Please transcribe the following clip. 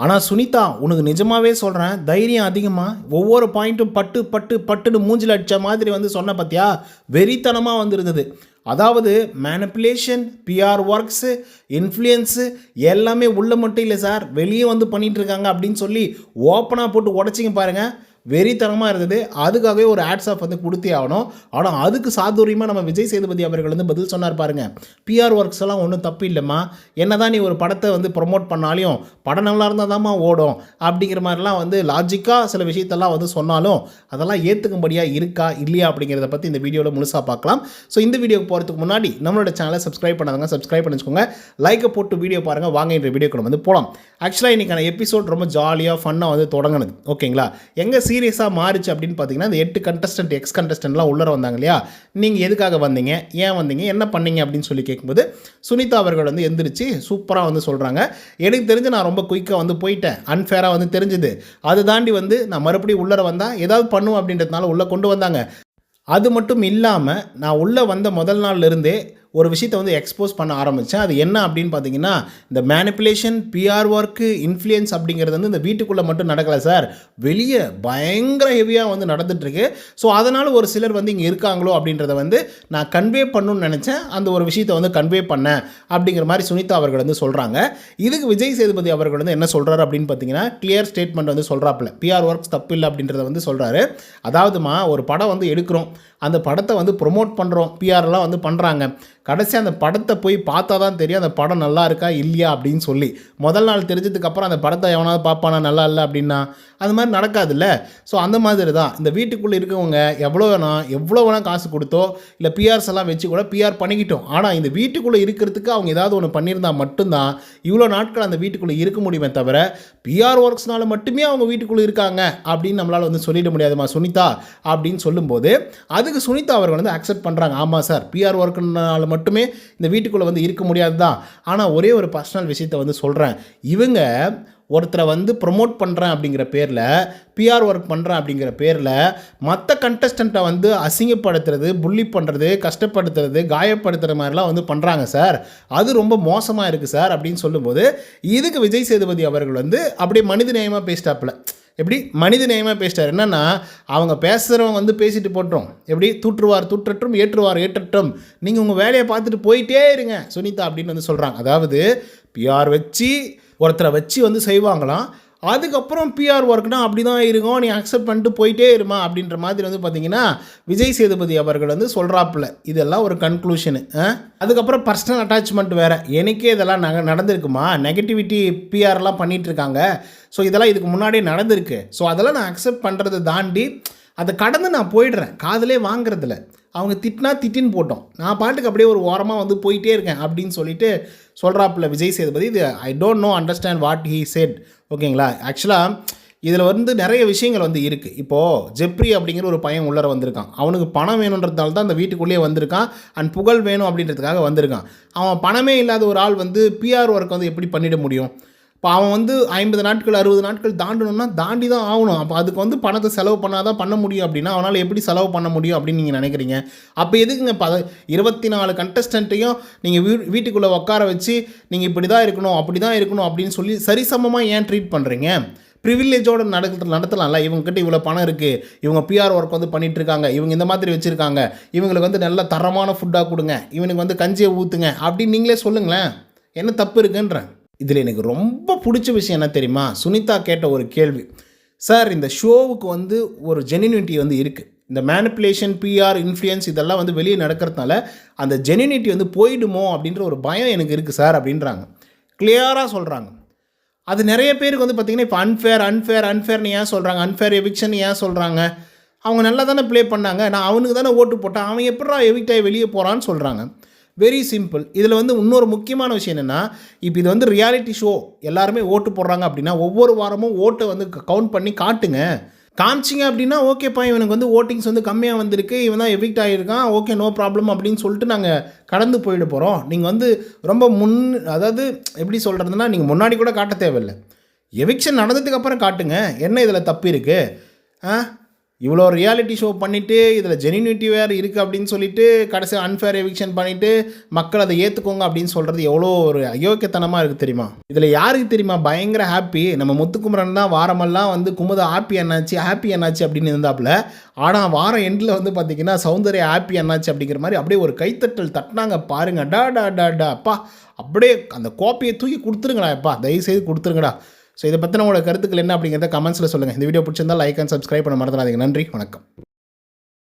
ஆனால் சுனிதா உனக்கு நிஜமாகவே சொல்கிறேன் தைரியம் அதிகமாக ஒவ்வொரு பாயிண்ட்டும் பட்டு பட்டு பட்டுன்னு மூஞ்சில் அடித்த மாதிரி வந்து சொன்ன பார்த்தியா வெறித்தனமாக வந்திருந்தது. அதாவது மேனிப்புலேஷன் பிஆர் ஒர்க்ஸு இன்ஃப்ளூயன்ஸு எல்லாமே உள்ள மட்டும் இல்லை சார் வெளியே வந்து பண்ணிகிட்ருக்காங்க இருக்காங்க அப்படின்னு சொல்லி ஓப்பனாக போட்டு உடச்சிங்க பாருங்கள் வெறித்தனமாக இருந்தது. அதுக்காகவே ஒரு ஆட்ஸ் ஆஃப் வந்து கொடுத்தே ஆகணும். ஆனால் அதுக்கு சாதுரியமாக நம்ம விஜய் சேதுபதி அவர்கள் வந்து பதில் சொன்னார் பாருங்க. பிஆர் ஒர்க்ஸ் எல்லாம் ஒன்றும் தப்பு இல்லைம்மா. என்னதான் நீ ஒரு படத்தை வந்து ப்ரொமோட் பண்ணாலையும் படம் நல்லா இருந்தால் தாம்மா ஓடும் அப்படிங்கிற மாதிரிலாம் வந்து லாஜிக்காக சில விஷயத்தெல்லாம் வந்து சொன்னாலும் அதெல்லாம் ஏற்றுக்கும்படியாக இருக்கா இல்லையா அப்படிங்கிறத பற்றி இந்த வீடியோவில் முழுசாக பார்க்கலாம். ஸோ இந்த வீடியோக்கு போகிறதுக்கு முன்னாடி நம்மளோட சேனலை சப்ஸ்கிரைப் பண்ணாதவங்க சப்ஸ்கிரைப் பண்ணிச்சுக்கோங்க லைக்கை போட்டு வீடியோ பாருங்கள் வாங்க இந்த வீடியோக்கு நம்ம வந்து போகலாம் ஆக்சுவலாக இன்றைக்கான எபிசோட் ரொம்ப ஜாலியாக ஃபன்னாக வந்து தொடங்கினது. ஓகேங்களா எங்கே சீரியஸாக மாறிச்சு அப்படின்னு பார்த்தீங்கன்னா இந்த எட்டு கண்டஸ்டன்ட் எக்ஸ் கண்டஸ்டன்ட்லாம் உள்ளே வந்தாங்க இல்லையா? நீங்கள் எதுக்காக வந்தீங்க? ஏன் வந்தீங்க? என்ன பண்ணீங்க? அப்படின்னு சொல்லி கேட்கும்போது சுனிதா அவர்கள் வந்து எந்திரிச்சு சூப்பராக வந்து சொல்கிறாங்க எனக்கு தெரிஞ்சு நான் ரொம்ப குயிக்காக வந்து போயிட்டேன். அன்ஃபேராக வந்து தெரிஞ்சுது. அது தாண்டி வந்து நான் மறுபடியும் உள்ளே வந்தால் ஏதாவது பண்ணுவோம் அப்படின்றதுனால உள்ளே கொண்டு வந்தாங்க. அது மட்டும் இல்லாமல் நான் உள்ளே வந்த முதல் நாள்ல இருந்தே ஒரு விஷயத்தை வந்து எக்ஸ்போஸ் பண்ண ஆரம்பித்தேன் அது என்ன அப்படின்னு பார்த்தீங்கன்னா இந்த மேனிப்புலேஷன் பிஆர் ஒர்க்கு இன்ஃப்ளூயன்ஸ் அப்படிங்கிறது வந்து இந்த வீட்டுக்குள்ளே மட்டும் நடக்கலை சார். வெளியே பயங்கர ஹெவியாக வந்து நடந்துட்டுருக்கு. ஸோ அதனால் ஒரு சிலர் வந்து இங்கே இருக்காங்களோ அப்படின்றத வந்து நான் கன்வே பண்ணணும்னு நினச்சேன். அந்த ஒரு விஷயத்தை வந்து கன்வே பண்ணேன் அப்படிங்கிற மாதிரி சுனிதா அவர்கள் வந்து சொல்கிறாங்க இதுக்கு விஜய் சேதுபதி அவர்கள் வந்து என்ன சொல்கிறாரு அப்படின்னு பார்த்தீங்கன்னா கிளியர் ஸ்டேட்மெண்ட் வந்து சொல்கிறாப்புல பிஆர் ஒர்க்ஸ் தப்பு இல்லை அப்படின்றத வந்து சொல்கிறாரு அதாவதுமா ஒரு படம் வந்து எடுக்கிறோம். அந்த படத்தை வந்து ப்ரொமோட் பண்ணுறோம் பிஆர்லாம் வந்து பண்ணுறாங்க கடைசி அந்த படத்தை போய் பார்த்தா தான் தெரியும் அந்த படம் நல்லா இருக்கா இல்லையா அப்படின்னு சொல்லி. முதல் நாள் தெரிஞ்சதுக்கப்புறம் அந்த படத்தை எவனாவது பார்ப்பானா நல்லா இல்லை அப்படின்னா அது மாதிரி நடக்காதுல்ல? ஸோ அந்த மாதிரி தான் இந்த வீட்டுக்குள்ளே இருக்கவங்க எவ்வளோ வேணால் எவ்வளோ வேணால் காசு கொடுத்தோ இல்லை பிஆர்ஸ் எல்லாம் வச்சு கூட பிஆர் பண்ணிக்கிட்டோம். ஆனால் இந்த வீட்டுக்குள்ளே இருக்கிறதுக்கு அவங்க ஏதாவது ஒன்று பண்ணியிருந்தால் மட்டும்தான் இவ்வளோ நாட்கள் அந்த வீட்டுக்குள்ளே இருக்க முடியுமே தவிர பிஆர் ஒர்க்ஸ்னால மட்டுமே அவங்க வீட்டுக்குள்ளே இருக்காங்க அப்படின்னு நம்மளால் வந்து சொல்லிட முடியாதுமா சுனிதா? அப்படின்னு சொல்லும்போது அதுக்கு சுனிதா அவர்கள் வந்து அக்செப்ட் பண்ணுறாங்க ஆமாம் சார் பிஆர் ஒர்க்குனால மட்டும் மட்டுமே இந்த வீட்டுக்குள்ளே வந்து இருக்க முடியாது தான் ஆனால் ஒரே ஒரு பர்சனல் விஷயத்தை வந்து சொல்கிறேன் இவங்க ஒருத்தரை வந்து ப்ரொமோட் பண்ணுறேன் அப்படிங்கிற பேரில் பிஆர் ஒர்க் பண்ணுறேன் அப்படிங்கிற பேரில் மற்ற கண்டஸ்டண்ட்டை வந்து அசிங்கப்படுத்துறது புள்ளி பண்ணுறது கஷ்டப்படுத்துறது காயப்படுத்துகிற மாதிரிலாம் வந்து பண்ணுறாங்க சார் அது ரொம்ப மோசமாக இருக்குது சார் அப்படின்னு சொல்லும்போது இதுக்கு விஜய் சேதுபதி அவர்கள் வந்து அப்படியே மனித நேயமாக பேசிட்டாப்புல. எப்படி? மனித நேயமாக பேசிட்டார். என்னென்னா அவங்க பேசுகிறவங்க வந்து பேசிட்டு போட்டோம் எப்படி? தூற்றுவார் தூற்றட்டும் ஏற்றுவார் ஏற்றட்டும் நீங்கள் உங்கள் வேலையை பார்த்துட்டு போயிட்டே இருங்க சுனிதா அப்படின்னு வந்து சொல்கிறாங்க அதாவது பிஆர் வச்சு ஒருத்தரை வச்சு வந்து செய்வாங்களாம். அதுக்கப்புறம் பிஆர் ஒர்க்னால் அப்படி தான் இருக்கும். நீ அக்செப்ட் பண்ணிட்டு போயிட்டே இருமா அப்படின்ற மாதிரி வந்து பார்த்தீங்கன்னா விஜய் சேதுபதி அவர்கள் வந்து சொல்கிறாப்புல இதெல்லாம் ஒரு கன்க்ளூஷனு அதுக்கப்புறம் பர்சனல் அட்டாச்மெண்ட் வேறு. எனக்கே இதெல்லாம் நக நடந்திருக்குமா? நெகட்டிவிட்டி பிஆர்லாம் பண்ணிகிட்ருக்காங்க ஸோ இதெல்லாம் இதுக்கு முன்னாடியே நடந்திருக்கு. ஸோ அதெல்லாம் நான் அக்செப்ட் பண்ணுறதை தாண்டி அதை கடந்து நான் போயிடுறேன். காதலே வாங்குறதில்ல. அவங்க திட்டினா திட்டின்னு போட்டோம். நான் பாட்டுக்கு அப்படியே ஒரு ஓரமாக வந்து போயிட்டே இருக்கேன் அப்படின்னு சொல்லிட்டு சொல்கிறாப்புல விஜய் சேதுபதி இது I don't know understand what he said ஓகேங்களா? ஆக்சுவலாக இதில் வந்து நிறைய விஷயங்கள் வந்து இருக்குது இப்போது ஜெப்ரி அப்படிங்கிற ஒரு பையன் உள்ளர வந்திருக்கான். அவனுக்கு பணம் வேணுன்றதுனால தான் அந்த வீட்டுக்குள்ளேயே வந்திருக்கான். அண்ட் புகழ் வேணும் அப்படின்றதுக்காக வந்திருக்கான். அவன் பணமே இல்லாத ஒரு ஆள் வந்து பிஆர் ஒர்க் வந்து எப்படி பண்ணிட முடியும்? இப்போ அவன் வந்து ஐம்பது நாட்கள் அறுபது நாட்கள் தாண்டணும்னா தாண்டி தான் ஆகணும். அப்போ அதுக்கு வந்து பணத்தை செலவு பண்ணால் தான் பண்ண முடியும் அப்படின்னா அவனால் எப்படி செலவு பண்ண முடியும் அப்படின்னு நீங்கள் நினைக்கிறீங்க? அப்போ எதுக்குங்க பத இருபத்தி நாலு கண்டஸ்டண்ட்டையும் நீங்கள் வீ வீட்டுக்குள்ளே உட்கார வச்சு நீங்கள் இப்படி தான் இருக்கணும் அப்படி தான் இருக்கணும் அப்படின்னு சொல்லி சரிசமமாக ஏன் ட்ரீட் பண்ணுறீங்க ப்ரிவில்லேஜோடு நடக்க நடத்தலாம்ல. இவங்ககிட்ட இவ்வளோ பணம் இருக்குது இவங்க பிஆர் ஒர்க் வந்து பண்ணிகிட்ருக்காங்க இருக்காங்க இவங்க இந்த மாதிரி வச்சுருக்காங்க. இவங்களுக்கு வந்து நல்ல தரமான ஃபுட்டாக கொடுங்க. இவனுக்கு வந்து கஞ்சியை ஊற்றுங்க அப்படின்னு நீங்களே சொல்லுங்களேன். என்ன தப்பு இருக்குன்றேன் இதில் எனக்கு ரொம்ப பிடிச்ச விஷயம் என்ன தெரியுமா? சுனிதா கேட்ட ஒரு கேள்வி. சார் இந்த ஷோவுக்கு வந்து ஒரு ஜெனினிட்டி வந்து இருக்குது இந்த மேனிப்புலேஷன் பிஆர் இன்ஃப்ளூயன்ஸ் இதெல்லாம் வந்து வெளியே நடக்கிறதுனால அந்த ஜெனினிட்டி வந்து போயிடுமோ? அப்படின்ற ஒரு பயம் எனக்கு இருக்குது சார் அப்படின்றாங்க. கிளியராக சொல்கிறாங்க அது நிறைய பேருக்கு வந்து பார்த்திங்கன்னா இப்போ அன்ஃபேர் அன்ஃபேர் அன்ஃபேர்னு ஏன் சொல்கிறாங்க அன்ஃபேர் எவிக்ஷன் ஏன் சொல்கிறாங்க அவங்க நல்லா தானே ப்ளே பண்ணாங்க. நான் அவனுக்கு தானே ஓட்டு போட்டேன். அவன் எப்படா எவிக்ட் ஆகி வெளியே போகிறான்னு சொல்கிறாங்க வெரி சிம்பிள் இதில் வந்து இன்னொரு முக்கியமான விஷயம் என்னென்னா இப்போ இது வந்து ரியாலிட்டி ஷோ எல்லாருமே ஓட்டு போடுறாங்க அப்படின்னா ஒவ்வொரு வாரமும் ஓட்டை வந்து கவுண்ட் பண்ணி காட்டுங்க. காமிச்சிங்க அப்படின்னா ஓகேப்பா இவனுக்கு வந்து ஓட்டிங்ஸ் வந்து கம்மியாக வந்திருக்கு. இவன் தான் எவிக்ட் ஆகியிருக்கான் ஓகே நோ ப்ராப்ளம் அப்படின்னு சொல்லிட்டு நாங்கள் கடந்து போயிட போகிறோம் நீங்கள் வந்து ரொம்ப முன் அதாவது எப்படி சொல்கிறதுனா நீங்கள் முன்னாடி கூட காட்ட தேவையில்லை. எவிக்ஷன் நடந்ததுக்கு அப்புறம் காட்டுங்க. என்ன இதில் தப்பு இருக்குது ஆ? இவ்வளோ ரியாலிட்டி ஷோ பண்ணிவிட்டு இதில் ஜெனினிட்டி வேறு இருக்குது அப்படின்னு சொல்லிட்டு கடைசி அன்ஃபேர் எவிக்ஷன் பண்ணிவிட்டு மக்கள் அதை ஏற்றுக்கோங்க அப்படின்னு சொல்கிறது எவ்வளோ ஒரு அயோக்கியத்தனமாக இருக்குது தெரியுமா? இதில் யாருக்கு தெரியுமா? பயங்கர ஹாப்பி நம்ம முத்துக்குமரன் தான் வாரமெல்லாம் வந்து குமுத ஹாப்பி என்னாச்சு ஹாப்பி என்னாச்சு அப்படின்னு இருந்தாப்புல ஆனால் வாரம் எண்டில் வந்து பார்த்தீங்கன்னா சௌந்தர்யா ஹாப்பி என்னாச்சு அப்படிங்கிற மாதிரி அப்படியே ஒரு கைத்தட்டல் தட்டினாங்க பாருங்க. டா டா டா டா அப்பா. அப்படியே அந்த கோப்பையை தூக்கி கொடுத்துருங்கடா எப்பா தயவுசெய்து கொடுத்துருங்கடா. ஸோ இதை பற்றின உங்களோட கருத்துக்கள் என்ன அப்படிங்கிறத கமெண்ட்ஸில் சொல்லுங்கள் இந்த வீடியோ பிடிச்சிருந்தா லைக் அண்ட் சப்ஸ்கிரைப் பண்ண மறந்துடாதீங்க. நன்றி. வணக்கம்.